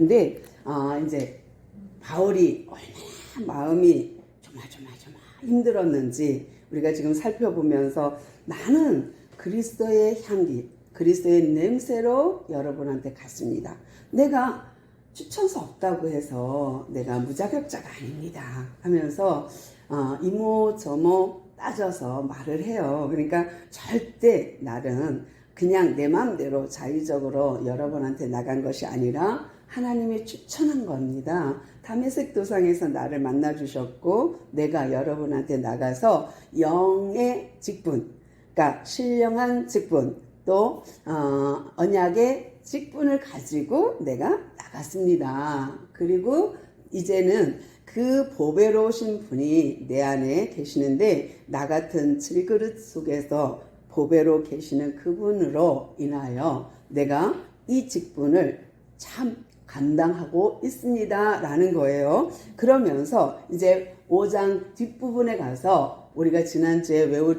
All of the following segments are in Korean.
근데 어, 이제 바울이 얼마나 마음이 조마조마조마 힘들었는지 우리가 지금 살펴보면서 나는 그리스도의 향기, 그리스도의 냄새로 여러분한테 갔습니다. 내가 추천서 없다고 해서 내가 무자격자가 아닙니다. 하면서 어, 이모 저모 따져서 말을 해요. 그러니까 절대 나는 그냥 내 마음대로 자의적으로 여러분한테 나간 것이 아니라 하나님이 추천한 겁니다. 담에색 도상에서 나를 만나 주셨고 내가 여러분한테 나가서 영의 직분, 그러니까 신령한 직분 또 어, 언약의 직분을 가지고 내가 나갔습니다. 그리고 이제는 그 보배로우신 분이 내 안에 계시는데 나 같은 질그릇 속에서 보배로 계시는 그분으로 인하여 내가 이 직분을 참 감당하고 있습니다. 라는 거예요. 그러면서 이제 5장 뒷부분에 가서 우리가 지난주에 외우,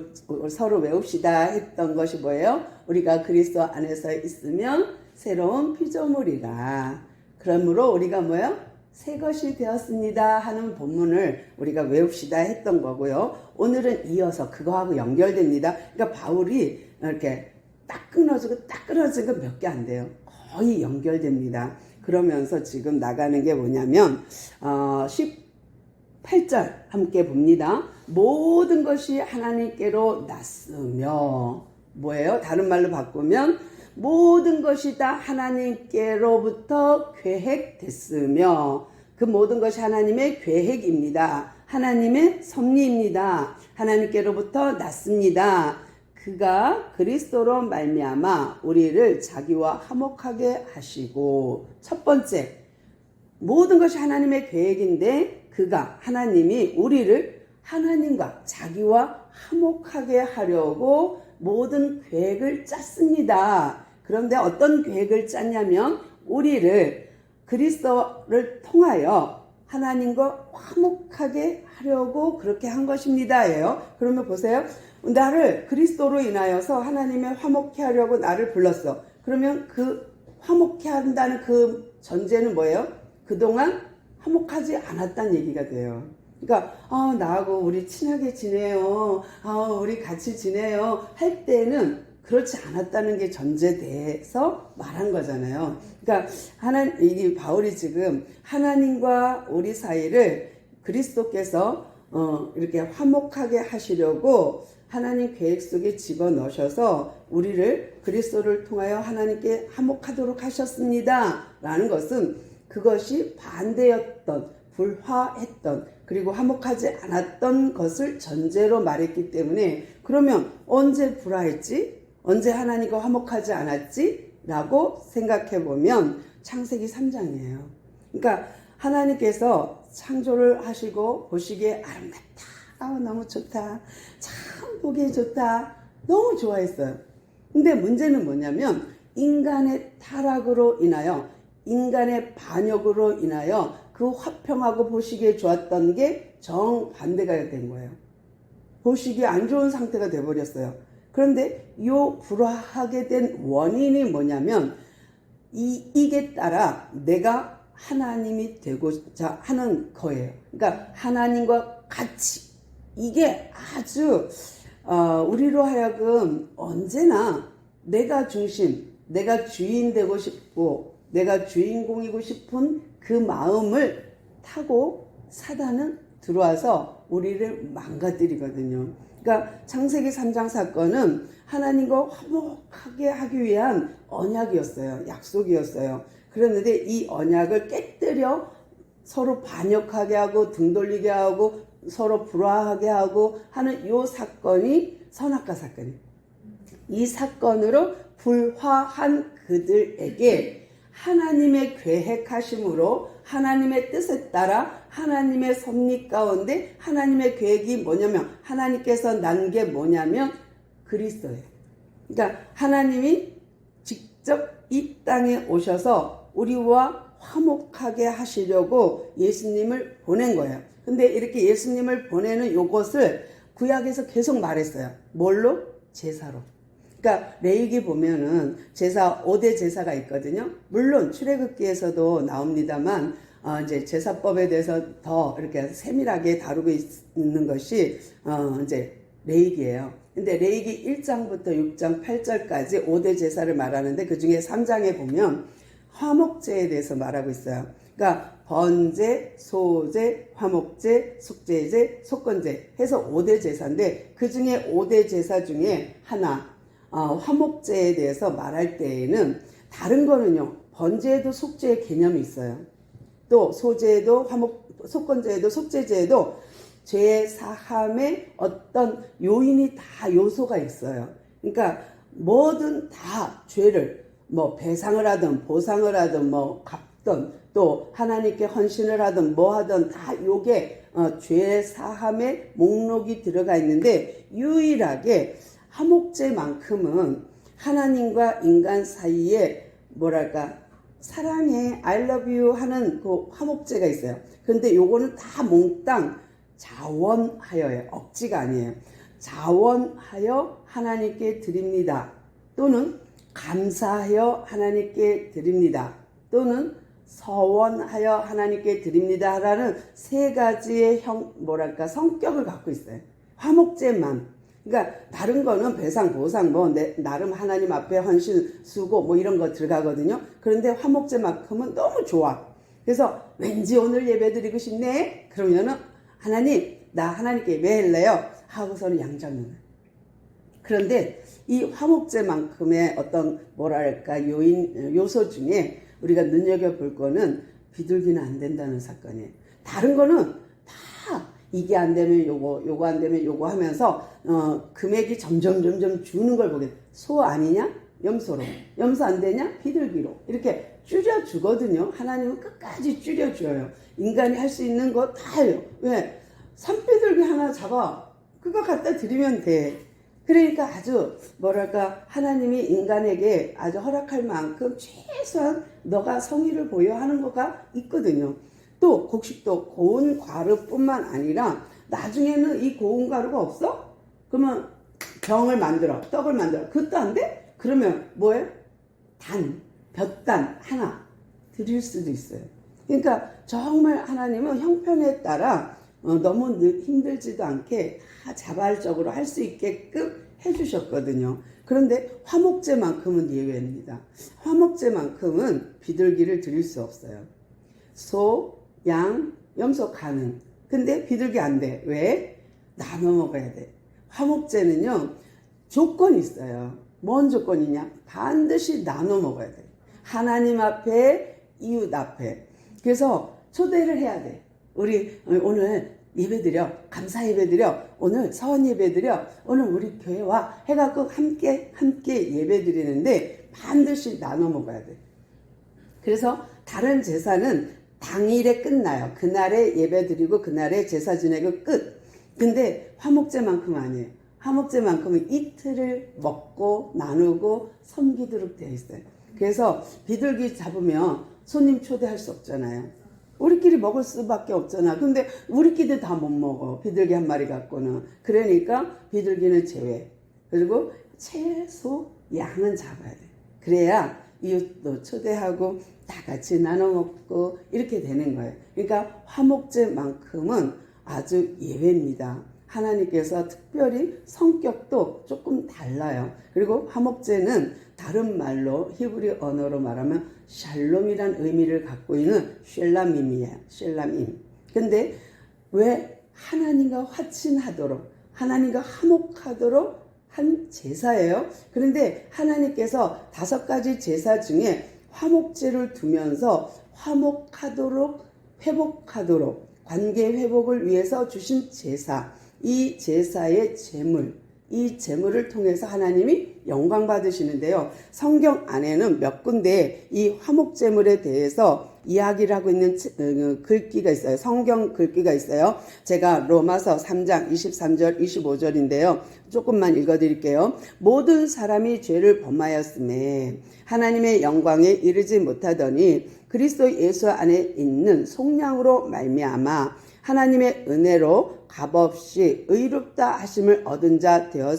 서로 외웁시다 했던 것이 뭐예요? 우리가 그리스도 안에서 있으면 새로운 피조물이라. 그러므로 우리가 뭐예요? 새 것이 되었습니다 하는 본문을 우리가 외웁시다 했던 거고요. 오늘은 이어서 그거하고 연결됩니다. 그러니까 바울이 이렇게 딱 끊어지고 딱 끊어지고 몇 개 안 돼요. 거의 연결됩니다. 그러면서 지금 나가는 게 뭐냐면 어, 18절 함께 봅니다. 모든 것이 하나님께로 났으며 뭐예요? 다른 말로 바꾸면 모든 것이 다 하나님께로부터 계획됐으며 그 모든 것이 하나님의 계획입니다. 하나님의 섭리입니다. 하나님께로부터 났습니다. 그가 그리스도로 말미암아 우리를 자기와 화목하게 하시고 첫 번째 모든 것이 하나님의 계획인데 그가 하나님이 우리를 하나님과 자기와 화목하게 하려고 모든 계획을 짰습니다. 그런데 어떤 계획을 짰냐면 우리를 그리스도를 통하여 하나님과 화목하게 하려고 그렇게 한 것입니다 예요. 그러면 보세요. 나를 그리스도로 인하여서 하나님의 화목케 하려고 나를 불렀어. 그러면 그 화목케 한다는 그 전제는 뭐예요? 그동안 화목하지 않았다는 얘기가 돼요. 그러니까 아, 나하고 우리 친하게 지내요. 아, 우리 같이 지내요. 할 때는 그렇지 않았다는 게 전제돼서 말한 거잖아요. 그러니까 하나 이 바울이 지금 하나님과 우리 사이를 그리스도께서 어, 이렇게 화목하게 하시려고 하나님 계획 속에 집어 넣으셔서 우리를 그리스도를 통하여 하나님께 화목하도록 하셨습니다. 라는 것은 그것이 반대였던, 불화했던, 그리고 화목하지 않았던 것을 전제로 말했기 때문에 그러면 언제 불화했지? 언제 하나님과 화목하지 않았지? 라고 생각해 보면 창세기 3장이에요. 그러니까 하나님께서 창조를 하시고 보시기에 아름답다. 아, 너무 좋다. 참 보기 좋다. 너무 좋아했어요. 근데 문제는 뭐냐면 인간의 타락으로 인하여 인간의 반역으로 인하여 그 화평하고 보시기에 좋았던 게 정반대가 된 거예요. 보시기에 안 좋은 상태가 돼버렸어요. 그런데 이 불화하게 된 원인이 뭐냐면 이, 이게 따라 내가 하나님이 되고자 하는 거예요. 그러니까 하나님과 같이 이게 아주 어, 우리로 하여금 언제나 내가 중심, 내가 주인 되고 싶고 내가 주인공이고 싶은 그 마음을 타고 사단은 들어와서 우리를 망가뜨리거든요. 그러니까 창세기 3장 사건은 하나님과 화목하게 하기 위한 언약이었어요. 약속이었어요. 그랬는데 이 언약을 깨뜨려 서로 반역하게 하고 등 돌리게 하고 서로 불화하게 하고 하는 이 사건이 선악과 사건이. 이 사건으로 불화한 그들에게 하나님의 계획하심으로 하나님의 뜻에 따라 하나님의 섭리 가운데 하나님의 계획이 뭐냐면 하나님께서 난 게 뭐냐면 그리스도예요. 그러니까 하나님이 직접 이 땅에 오셔서 우리와 화목하게 하시려고 예수님을 보낸 거예요. 근데 이렇게 예수님을 보내는 요것을 구약에서 계속 말했어요. 뭘로? 제사로. 그러니까 레이기 보면은 제사 5대 제사가 있거든요. 물론 출애굽기에서도 나옵니다만 어, 이제 제사법에 대해서 더 이렇게 세밀하게 다루고 있는 것이 어, 이제 레이기예요. 근데 레이기 1장부터 6장 8절까지 5대 제사를 말하는데 그 중에 3장에 보면 화목제에 대해서 말하고 있어요. 그러니까 번제, 소제, 화목제, 속제제, 속건제 해서 5대 제사인데 그 중에 5대 제사 중에 하나 어, 화목제에 대해서 말할 때에는 다른 거는요. 번제에도 속제의 개념이 있어요. 또 소제에도 화목 속건제에도 속제제에도 죄 사함의 어떤 요인이 다 요소가 있어요. 그러니까 뭐든 다 죄를 뭐 배상을 하든 보상을 하든 뭐 갚든 또 하나님께 헌신을 하든 뭐 하든 다 요게 어, 죄 사함의 목록이 들어가 있는데 유일하게 화목제만큼은 하나님과 인간 사이에 뭐랄까 사랑해 I love you 하는 그 화목제가 있어요. 근데 요거는 다 몽땅 자원하여예요. 억지가 아니에요. 자원하여 하나님께 드립니다. 또는 감사하여 하나님께 드립니다. 또는 서원하여 하나님께 드립니다. 라는 세 가지의 형, 뭐랄까, 성격을 갖고 있어요. 화목제만. 그러니까 다른 거는 배상, 보상, 뭐, 내, 나름 하나님 앞에 헌신, 수고, 뭐 이런 거 들어가거든요. 그런데 화목제만큼은 너무 좋아. 그래서 왠지 오늘 예배 드리고 싶네? 그러면은 하나님, 나 하나님께 예배할래요? 하고서는 양장을. 그런데 이 화목제만큼의 어떤 뭐랄까 요인 요소 중에 우리가 눈여겨 볼 거는 비둘기는 안 된다는 사건이에요. 다른 거는 다 이게 안 되면 요거 요거 안 되면 요거 하면서 어 금액이 점점 점점 주는 걸 보게 소 아니냐 염소로 염소 안 되냐 비둘기로 이렇게 줄여 주거든요. 하나님은 끝까지 줄여 줘요. 인간이 할 수 있는 거 다 해요. 왜 산비둘기 하나 잡아 그거 갖다 드리면 돼. 그러니까 아주 뭐랄까 하나님이 인간에게 아주 허락할 만큼 최소한 너가 성의를 보여 하는 거가 있거든요. 또 곡식도 고운 과르뿐만 아니라 나중에는 이 고운 가루가 없어? 그러면 병을 만들어 떡을 만들어 그것도 안 돼? 그러면 뭐예요? 단, 볕단 하나 드릴 수도 있어요. 그러니까 정말 하나님은 형편에 따라 어, 너무 늘- 힘들지도 않게 다 자발적으로 할 수 있게끔 해주셨거든요. 그런데 화목제만큼은 예외입니다. 화목제만큼은 비둘기를 드릴 수 없어요. 소, 양, 염소 가능. 근데 비둘기 안 돼. 왜? 나눠 먹어야 돼. 화목제는요, 조건이 있어요. 뭔 조건이냐? 반드시 나눠 먹어야 돼. 하나님 앞에, 이웃 앞에. 그래서 초대를 해야 돼. 우리 오늘 예배드려, 감사 예배드려, 오늘 서원 예배드려, 오늘 우리 교회와 해갖고 함께, 함께 예배드리는데 반드시 나눠 먹어야 돼. 그래서 다른 제사는 당일에 끝나요. 그날에 예배 드리고 그날에 제사 지내고 끝. 근데 화목제만큼 아니에요. 화목제만큼은 이틀을 먹고 나누고 섬기도록 되어 있어요. 그래서 비둘기 잡으면 손님 초대할 수 없잖아요. 우리끼리 먹을 수밖에 없잖아. 근데 우리끼리 다 못 먹어. 비둘기 한 마리 갖고는. 그러니까 비둘기는 제외. 그리고 채소, 양은 잡아야 돼. 그래야 이웃도 초대하고 다 같이 나눠 먹고 이렇게 되는 거예요. 그러니까 화목제만큼은 아주 예외입니다. 하나님께서 특별히 성격도 조금 달라요. 그리고 화목제는 다른 말로 히브리 언어로 말하면 샬롬이란 의미를 갖고 있는 쉘람임이에요. 쉘람임. 근데 왜 하나님과 화친하도록 하나님과 화목하도록 한 제사예요. 그런데 하나님께서 다섯 가지 제사 중에 화목제를 두면서 화목하도록 회복하도록 관계 회복을 위해서 주신 제사, 이 제사의 제물, 이 제물을 통해서 하나님이 영광 받으시는데요. 성경 안에는 몇 군데 이 화목 제물에 대해서 이야기를 하고 있는 치- 어, 글귀가 있어요. 성경 글귀가 있어요. 제가 로마서 3장 23절 25절인데요. 조금만 읽어 드릴게요. 모든 사람이 죄를 범하였음에 하나님의 영광에 이르지 못하더니 그리스도 예수 안에 있는 속량으로 말미암아 하나님의 은혜로 값없이 의롭다 하심을 얻은 자 되었,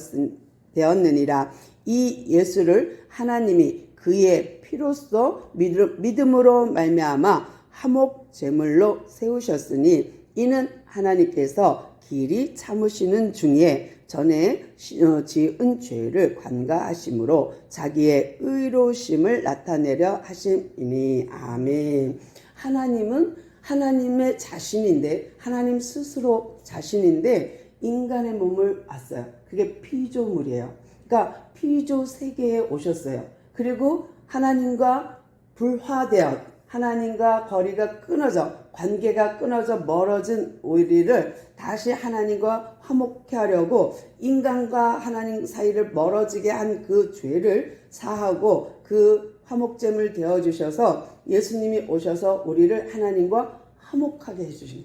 되었느니라. 이 예수를 하나님이 그의 피로써 믿음- 믿음으로 말미암아 화목 제물로 세우셨으니 이는 하나님께서 길이 참으시는 중에 전에 시- 어, 지은 죄를 관가하심으로 자기의 의로심을 나타내려 하심이니 아멘. 하나님은 하나님의 자신인데 하나님 스스로 자신인데 인간의 몸을 왔어요. 그게 피조물이에요. 그러니까 피조 세계에 오셨어요. 그리고 하나님과 불화되어 하나님과 거리가 끊어져 관계가 끊어져 멀어진 우리를 다시 하나님과 화목케 하려고 인간과 하나님 사이를 멀어지게 한 그 죄를 사하고 그 화목잼을 되어 주셔서 예수님이 오셔서 우리를 하나님과 화목하게 해 주신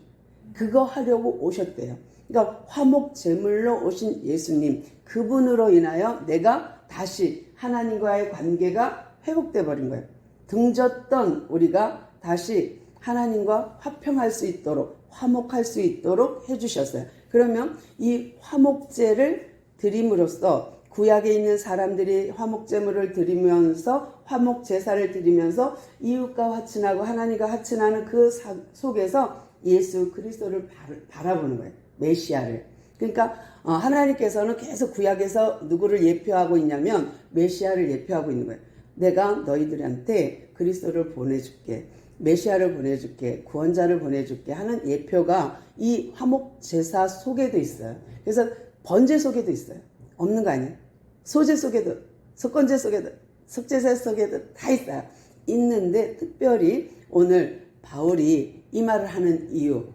그거 하려고 오셨대요. 그러니까 화목 제물로 오신 예수님 그분으로 인하여 내가 다시 하나님과의 관계가 회복돼 버린 거예요. 등졌던 우리가 다시 하나님과 화평할 수 있도록 화목할 수 있도록 해주셨어요. 그러면 이 화목제를 드림으로써 구약에 있는 사람들이 화목제물을 드리면서 화목 제사를 드리면서 이웃과 화친하고 하나님과 화친하는 그 사- 속에서 예수 그리스도를 바라- 바라보는 거예요. 메시아를. 그러니까 어, 하나님께서는 계속 구약에서 누구를 예표하고 있냐면 메시아를 예표하고 있는 거예요. 내가 너희들한테 그리스도를 보내줄게. 메시아를 보내줄게. 구원자를 보내줄게 하는 예표가 이 화목 제사 속에도 있어요. 그래서 번제 속에도 있어요. 없는 거 아니에요? 소제 속에도, 석건제 속에도, 석제사 속에도 다 있어요. 있는데 특별히 오늘 바울이 이 말을 하는 이유.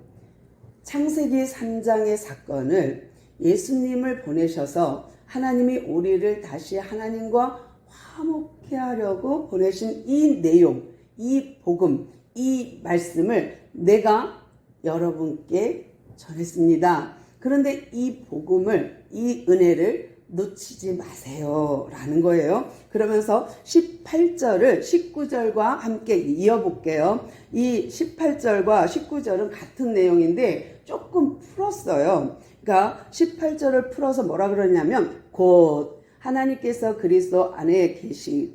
창세기 3장의 사건을 예수님을 보내셔서 하나님이 우리를 다시 하나님과 화목케 하려고 보내신 이 내용, 이 복음, 이 말씀을 내가 여러분께 전했습니다. 그런데 이 복음을, 이 은혜를 놓치지 마세요. 라는 거예요. 그러면서 18절을 19절과 함께 이어볼게요. 이 18절과 19절은 같은 내용인데 조금 풀었어요. 그러니까 18절을 풀어서 뭐라 그러냐면 곧 하나님께서 그리스도 안에 계시,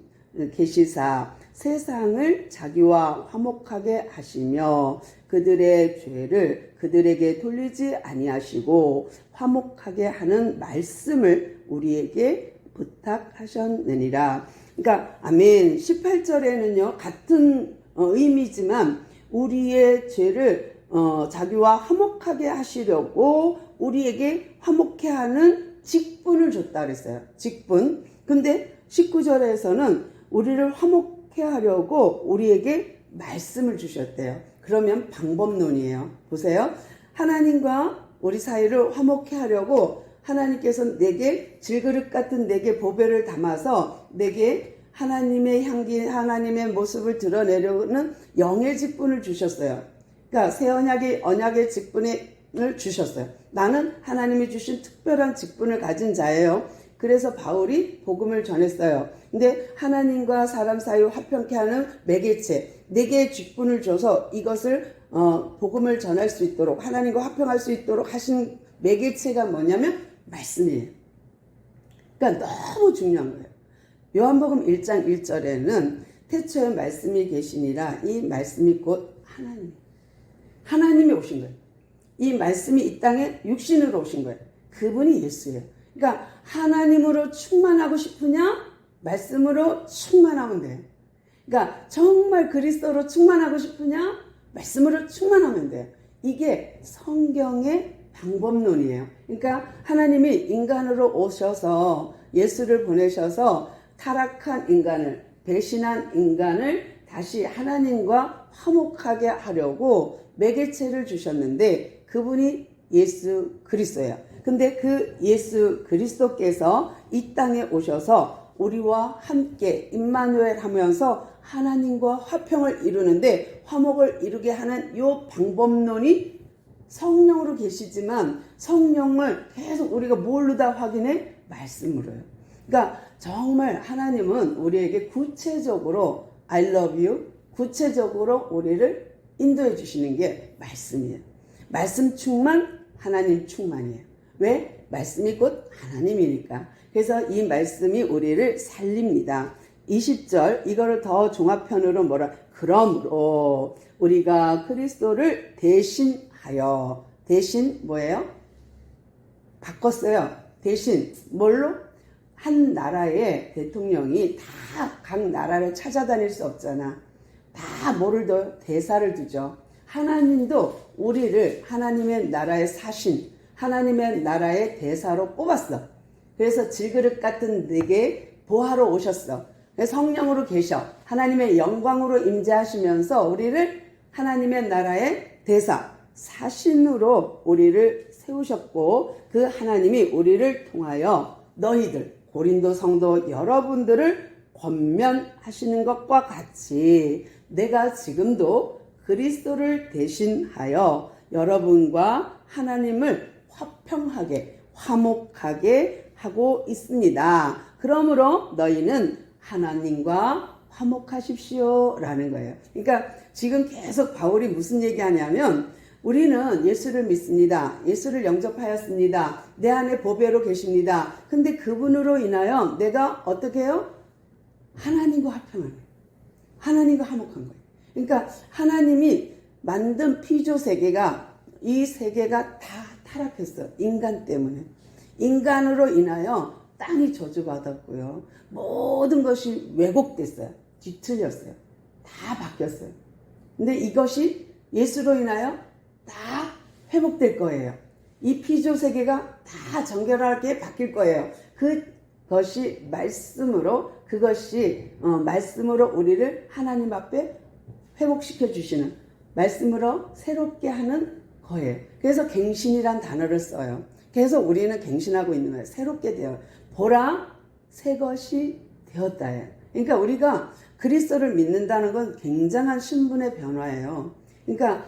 계시사 세상을 자기와 화목하게 하시며 그들의 죄를 그들에게 돌리지 아니하시고 화목하게 하는 말씀을 우리에게 부탁하셨느니라. 그러니까 아멘. 18절에는요. 같은 어, 의미지만 우리의 죄를 어, 자기와 화목하게 하시려고 우리에게 화목해 하는 직분을 줬다 그랬어요. 직분. 근데 19절에서는 우리를 화목해 하려고 우리에게 말씀을 주셨대요. 그러면 방법론이에요. 보세요. 하나님과 우리 사이를 화목해 하려고 하나님께서 내게 질그릇 같은 내게 보배를 담아서 내게 하나님의 향기, 하나님의 모습을 드러내려는 영의 직분을 주셨어요. 그러니까 새 언약의 언약의 직분을 주셨어요. 나는 하나님이 주신 특별한 직분을 가진 자예요. 그래서 바울이 복음을 전했어요. 근데 하나님과 사람 사이 화평케 하는 매개체, 내게 직분을 줘서 이것을 어, 복음을 전할 수 있도록 하나님과 화평할 수 있도록 하신 매개체가 뭐냐면 말씀이에요. 그러니까 너무 중요한 거예요. 요한복음 1장 1절에는 태초에 말씀이 계시니라 이 말씀이 곧 하나님. 하나님이 오신 거예요. 이 말씀이 이 땅에 육신으로 오신 거예요. 그분이 예수예요. 그러니까 하나님으로 충만하고 싶으냐? 말씀으로 충만하면 돼요. 그러니까 정말 그리스도로 충만하고 싶으냐? 말씀으로 충만하면 돼요. 이게 성경의 방법론이에요. 그러니까 하나님이 인간으로 오셔서 예수를 보내셔서 타락한 인간을, 배신한 인간을 다시 하나님과 화목하게 하려고 매개체를 주셨는데 그분이 예수 그리스도예요. 근데 그 예수 그리스도께서 이 땅에 오셔서 우리와 함께 임마누엘 하면서 하나님과 화평을 이루는데 화목을 이루게 하는 요 방법론이 성령으로 계시지만 성령을 계속 우리가 뭘로 다 확인해? 말씀으로요. 그러니까 정말 하나님은 우리에게 구체적으로 I love you 구체적으로 우리를 인도해 주시는 게 말씀이에요. 말씀 충만 하나님 충만이에요. 왜? 말씀이 곧 하나님이니까. 그래서 이 말씀이 우리를 살립니다. 20절 이거를 더 종합편으로 뭐라 그러므로 우리가 그리스도를 대신하여 대신 뭐예요? 바꿨어요. 대신 뭘로? 한 나라의 대통령이 다 각 나라를 찾아다닐 수 없잖아. 다 뭐를 더 대사를 두죠. 하나님도 우리를 하나님의 나라의 사신, 하나님의 나라의 대사로 뽑았어. 그래서 질그릇 같은 내게 보하러 오셨어. 성령으로 계셔. 하나님의 영광으로 임재하시면서 우리를 하나님의 나라의 대사, 사신으로 우리를 세우셨고 그 하나님이 우리를 통하여 너희들 고린도 성도 여러분들을 권면하시는 것과 같이 내가 지금도 그리스도를 대신하여 여러분과 하나님을 화평하게 화목하게 하고 있습니다. 그러므로 너희는 하나님과 화목하십시오 라는 거예요. 그러니까 지금 계속 바울이 무슨 얘기하냐면 우리는 예수를 믿습니다. 예수를 영접하였습니다. 내 안에 보배로 계십니다. 근데 그분으로 인하여 내가 어떻게 해요? 하나님과 화평한 거예요. 하나님과 화목한 거예요. 그러니까 하나님이 만든 피조 세계가 이 세계가 다 타락했어. 인간 때문에. 인간으로 인하여 땅이 저주받았고요. 모든 것이 왜곡됐어요. 뒤틀렸어요. 다 바뀌었어요. 근데 이것이 예수로 인하여 다 회복될 거예요. 이 피조 세계가 다 정결하게 바뀔 거예요. 그것이 말씀으로 그것이 어, 말씀으로 우리를 하나님 앞에 회복시켜 주시는 말씀으로 새롭게 하는 거예요. 그래서 갱신이란 단어를 써요. 그래서 우리는 갱신하고 있는 거예요. 새롭게 되어 보라 새 것이 되었다. 그러니까 우리가 그리스도를 믿는다는 건 굉장한 신분의 변화예요. 그러니까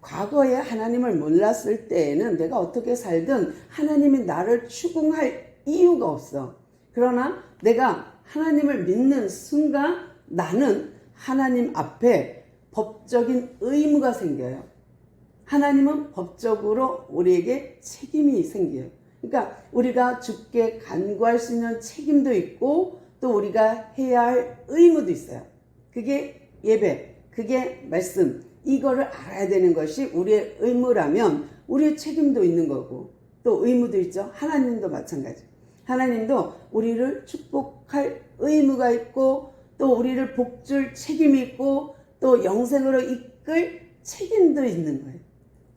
과거에 하나님을 몰랐을 때에는 내가 어떻게 살든 하나님이 나를 추궁할 이유가 없어. 그러나 내가 하나님을 믿는 순간 나는 하나님 앞에 법적인 의무가 생겨요. 하나님은 법적으로 우리에게 책임이 생겨요. 그러니까 우리가 주께 간구할 수 있는 책임도 있고 또 우리가 해야 할 의무도 있어요. 그게 예배, 그게 말씀, 이거를 알아야 되는 것이 우리의 의무라면 우리의 책임도 있는 거고 또 의무도 있죠. 하나님도 마찬가지. 하나님도 우리를 축복할 의무가 있고 또 우리를 복줄 책임이 있고 또 영생으로 이끌 책임도 있는 거예요.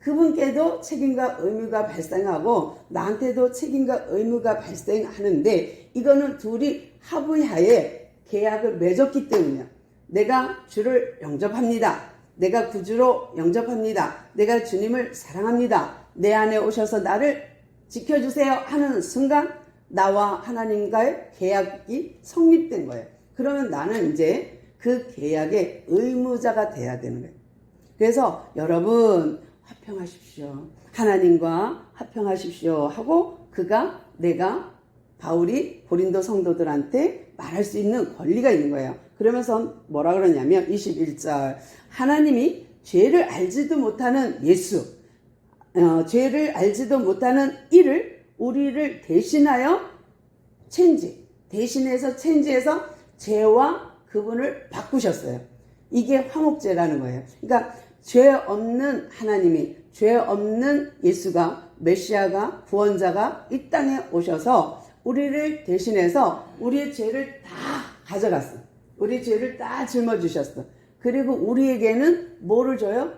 그분께도 책임과 의무가 발생하고 나한테도 책임과 의무가 발생하는데 이거는 둘이 합의하에 계약을 맺었기 때문이야. 내가 주를 영접합니다. 내가 구주로 영접합니다. 내가 주님을 사랑합니다. 내 안에 오셔서 나를 지켜주세요 하는 순간 나와 하나님과의 계약이 성립된 거예요. 그러면 나는 이제 그 계약의 의무자가 돼야 되는 거예요. 그래서 여러분 화평하십시오. 하나님과 화평하십시오 하고 그가 내가 바울이 고린도 성도들한테 말할 수 있는 권리가 있는 거예요. 그러면서 뭐라 그러냐면 21절 하나님이 죄를 알지도 못하는 예수 어, 죄를 알지도 못하는 이를 우리를 대신하여 체인지 대신해서 체인지해서 죄와 그분을 바꾸셨어요. 이게 화목제라는 거예요. 그러니까 죄 없는 하나님이 죄 없는 예수가 메시아가 구원자가 이 땅에 오셔서 우리를 대신해서 우리의 죄를 다 가져갔어. 우리 죄를 다 짊어지셨어. 그리고 우리에게는 뭐를 줘요?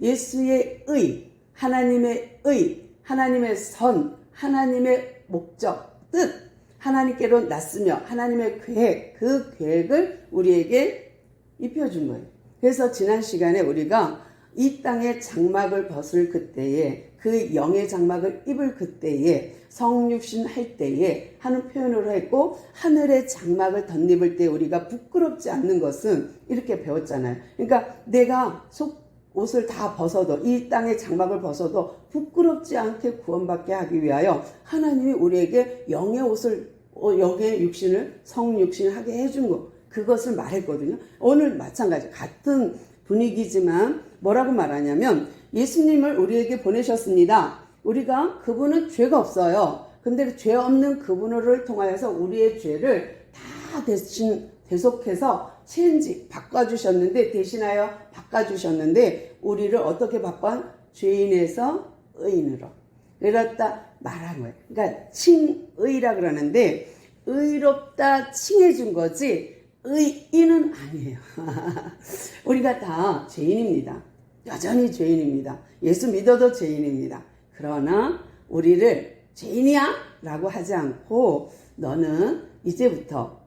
예수의 의, 하나님의 의, 하나님의 선, 하나님의 목적, 뜻, 하나님께로 났으며 하나님의 계획, 그 계획을 우리에게 입혀준 거예요. 그래서 지난 시간에 우리가 이 땅의 장막을 벗을 그때에 그 영의 장막을 입을 그때에 성육신 할 때에 하는 표현으로 했고 하늘의 장막을 덧입을 때 우리가 부끄럽지 않는 것은 이렇게 배웠잖아요. 그러니까 내가 속 옷을 다 벗어도 이 땅의 장막을 벗어도 부끄럽지 않게 구원받게 하기 위하여 하나님이 우리에게 영의 옷을 어, 영의 육신을 성육신을 하게 해준 거 그것을 말했거든요. 오늘 마찬가지 같은 분위기지만 뭐라고 말하냐면 예수님을 우리에게 보내셨습니다. 우리가 그분은 죄가 없어요. 근데 그죄 없는 그분을 통하여서 우리의 죄를 다 대신 대속해서 체인지 바꿔주셨는데 대신하여 바꿔주셨는데 우리를 어떻게 바꿔? 죄인에서 의인으로 이렇다 말한 거예요. 그러니까 칭의라 그러는데 의롭다 칭해준 거지 의인은 아니에요. 우리가 다 죄인입니다. 여전히 죄인입니다. 예수 믿어도 죄인입니다. 그러나 우리를 죄인이야? 라고 하지 않고 너는 이제부터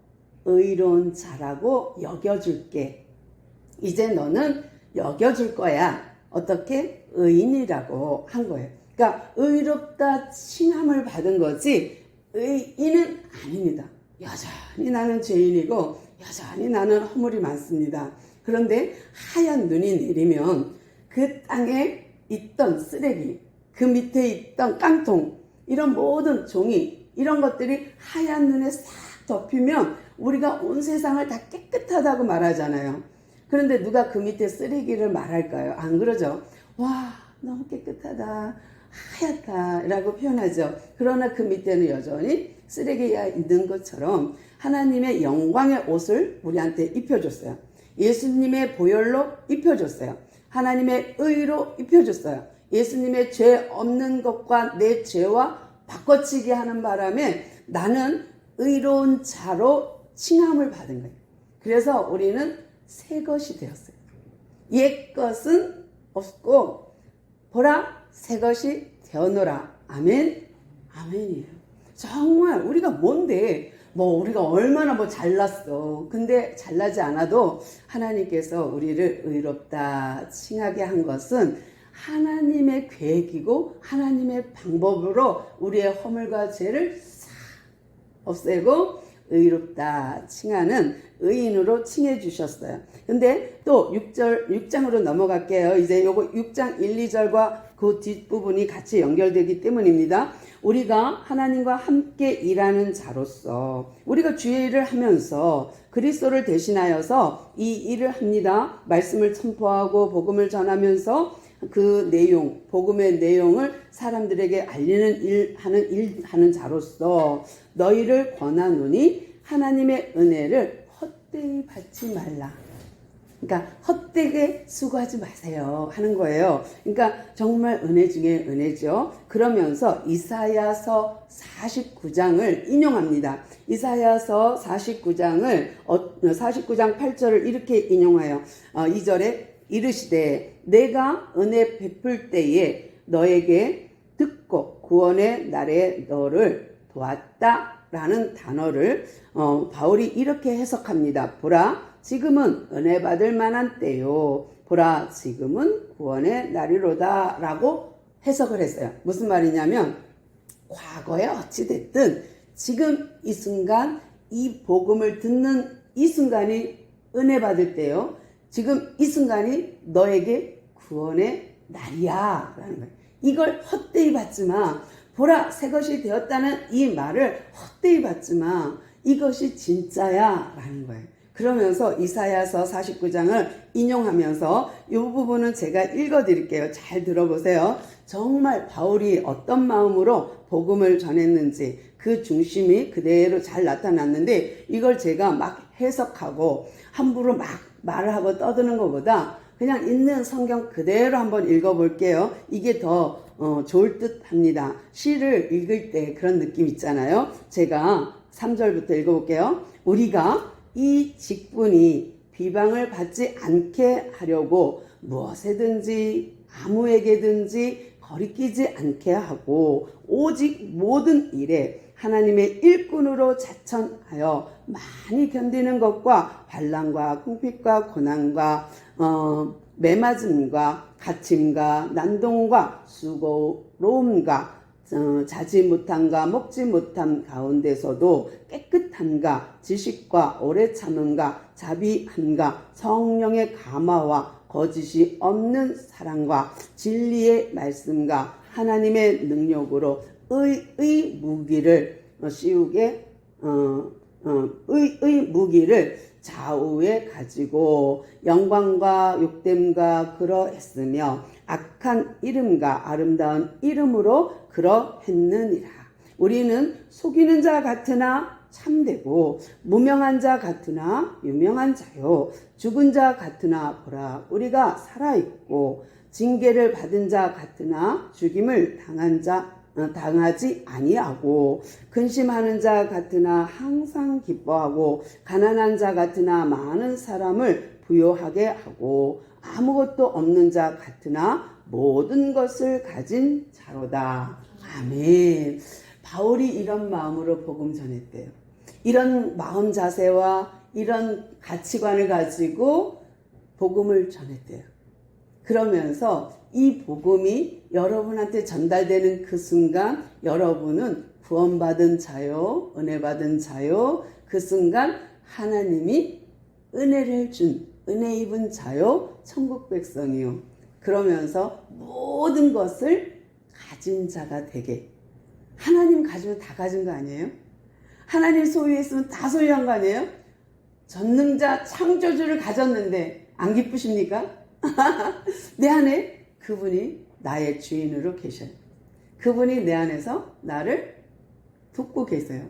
의로운 자라고 여겨줄게. 이제 너는 여겨줄 거야. 어떻게? 의인이라고 한 거예요. 그러니까 의롭다 칭함을 받은 거지 의인은 아닙니다. 여전히 나는 죄인이고 여전히 나는 허물이 많습니다. 그런데 하얀 눈이 내리면 그 땅에 있던 쓰레기, 그 밑에 있던 깡통, 이런 모든 종이, 이런 것들이 하얀 눈에 싹 덮이면 우리가 온 세상을 다 깨끗하다고 말하잖아요. 그런데 누가 그 밑에 쓰레기를 말할까요? 안 그러죠? 와, 너무 깨끗하다. 하얗다. 라고 표현하죠. 그러나 그 밑에는 여전히 쓰레기가 있는 것처럼 하나님의 영광의 옷을 우리한테 입혀줬어요. 예수님의 보혈로 입혀줬어요. 하나님의 의로 입혀줬어요. 예수님의 죄 없는 것과 내 죄와 바꿔치기 하는 바람에 나는 의로운 자로 칭함을 받은 거예요. 그래서 우리는 새 것이 되었어요. 옛 것은 없고 보라 새 것이 되었노라. 아멘. 아멘이에요. 정말 우리가 뭔데 뭐 우리가 얼마나 뭐 잘났어. 근데 잘나지 않아도 하나님께서 우리를 의롭다 칭하게 한 것은 하나님의 계획이고 하나님의 방법으로 우리의 허물과 죄를 싹 없애고 의롭다 칭하는 의인으로 칭해 주셨어요. 근데 또 6절 6장으로 넘어갈게요. 이제 요거 6장 1, 2절과 그 뒷부분이 같이 연결되기 때문입니다. 우리가 하나님과 함께 일하는 자로서 우리가 주의 일을 하면서 그리스도를 대신하여서 이 일을 합니다. 말씀을 선포하고 복음을 전하면서 그 내용, 복음의 내용을 사람들에게 알리는 일 하는 일 하는 자로서 너희를 권하노니 하나님의 은혜를 헛되이 받지 말라. 그러니까 헛되게 수고하지 마세요 하는 거예요. 그러니까 정말 은혜 중에 은혜죠. 그러면서 이사야서 49장을 인용합니다. 이사야서 49장을 49장 8절을 이렇게 인용하여 2절에 이르시되 내가 은혜 베풀 때에 너에게 듣고 구원의 날에 너를 도왔다 라는 단어를 어, 바울이 이렇게 해석합니다. 보라 지금은 은혜 받을 만한 때요. 보라 지금은 구원의 날이로다 라고 해석을 했어요. 무슨 말이냐면 과거에 어찌됐든 지금 이 순간 이 복음을 듣는 이 순간이 은혜 받을 때요. 지금 이 순간이 너에게 구원의 날이야. 라는 거예요. 이걸 헛되이 받지 마. 보라, 새 것이 되었다는 이 말을 헛되이 마. 이것이 진짜야. 라는 거예요. 그러면서 이사야서 49장을 인용하면서 이 부분은 제가 읽어 드릴게요. 잘 들어보세요. 정말 바울이 어떤 마음으로 복음을 전했는지 그 중심이 그대로 잘 나타났는데 이걸 제가 막 해석하고 함부로 막 말을 하고 떠드는 것보다 그냥 있는 성경 그대로 한번 읽어볼게요. 이게 더 어, 좋을 듯 합니다. 시를 읽을 때 그런 느낌 있잖아요. 제가 3절부터 읽어볼게요. 우리가 이 직분이 비방을 받지 않게 하려고 무엇에든지 아무에게든지 거리끼지 않게 하고 오직 모든 일에 하나님의 일꾼으로 자천하여 많이 견디는 것과 반란과 궁핍과 고난과 어, 매맞음과 갇힘과 난동과 수고로움과 어, 자지 못함과 먹지 못함 가운데서도 깨끗함과 지식과 오래 참음과 자비함과 성령의 감화와 거짓이 없는 사랑과 진리의 말씀과 하나님의 능력으로 의의 무기를 어, 씌우게 어, 어, 의의 무기를 좌우에 가지고 영광과 욕됨과 그러했으며 악한 이름과 아름다운 이름으로 그러했느니라. 우리는 속이는 자 같으나 참되고 무명한 자 같으나 유명한 자요 죽은 자 같으나 보라 우리가 살아 있고 징계를 받은 자 같으나 죽임을 당한 자 어, 당하지 아니하고 근심하는 자 같으나 항상 기뻐하고 가난한 자 같으나 많은 사람을 부요하게 하고 아무것도 없는 자 같으나 모든 것을 가진 자로다. 아멘. 바울이 이런 마음으로 복음 전했대요. 이런 마음 자세와 이런 가치관을 가지고 복음을 전했대요. 그러면서 이 복음이 여러분한테 전달되는 그 순간 여러분은 구원받은 자요, 은혜 받은 자요, 그 순간 하나님이 은혜를 준, 은혜 입은 자요, 천국 백성이요. 그러면서 모든 것을 가진 자가 되게. 하나님 가지면 다 가진 거 아니에요? 하나님 소유했으면 다 소유한 거 아니에요? 전능자 창조주를 가졌는데 안 기쁘십니까? 내 안에 그분이 나의 주인으로 계셔요. 그분이 내 안에서 나를 돕고 계세요.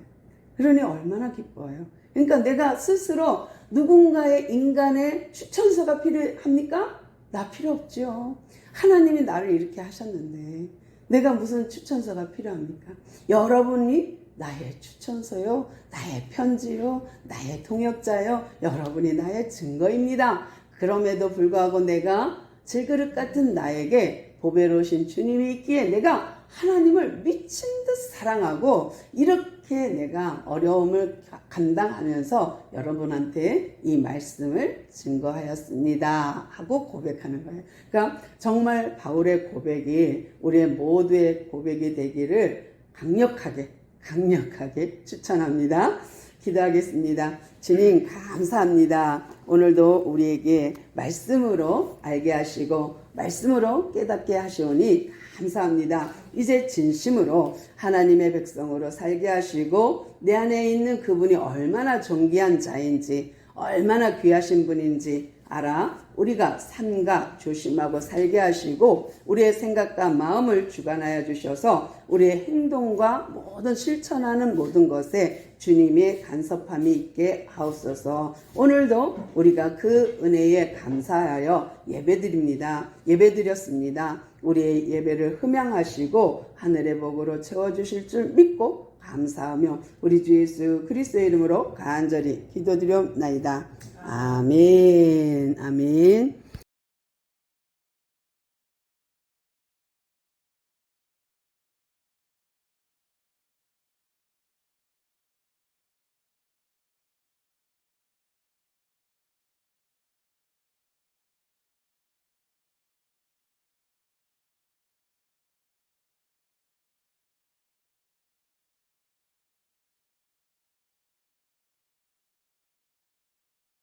그러니 얼마나 기뻐요. 그러니까 내가 스스로 누군가의 인간의 추천서가 필요합니까? 나 필요 없죠. 하나님이 나를 이렇게 하셨는데 내가 무슨 추천서가 필요합니까? 여러분이 나의 추천서요, 나의 편지요, 나의 통역자요, 여러분이 나의 증거입니다. 그럼에도 불구하고 내가 질그릇 같은 나에게 보배로우신 주님이 있기에 내가 하나님을 미친 듯 사랑하고 이렇게 내가 어려움을 감당하면서 여러분한테 이 말씀을 증거하였습니다. 하고 고백하는 거예요. 그러니까 정말 바울의 고백이 우리의 모두의 고백이 되기를 강력하게, 강력하게 추천합니다. 기도하겠습니다. 주님, 감사합니다. 오늘도 우리에게 말씀으로 알게 하시고, 말씀으로 깨닫게 하시오니 감사합니다. 이제 진심으로 하나님의 백성으로 살게 하시고, 내 안에 있는 그분이 얼마나 존귀한 자인지, 얼마나 귀하신 분인지 알아 우리가 삼가 조심하고 살게 하시고 우리의 생각과 마음을 주관하여 주셔서 우리의 행동과 모든 실천하는 모든 것에 주님의 간섭함이 있게 하옵소서. 오늘도 우리가 그 은혜에 감사하여 예배드립니다. 예배드렸습니다. 우리의 예배를 흠양하시고 하늘의 복으로 채워 주실 줄 믿고 감사하며 우리 주 예수 그리스도의 이름으로 간절히 기도드렸나이다. 아멘. 아멘.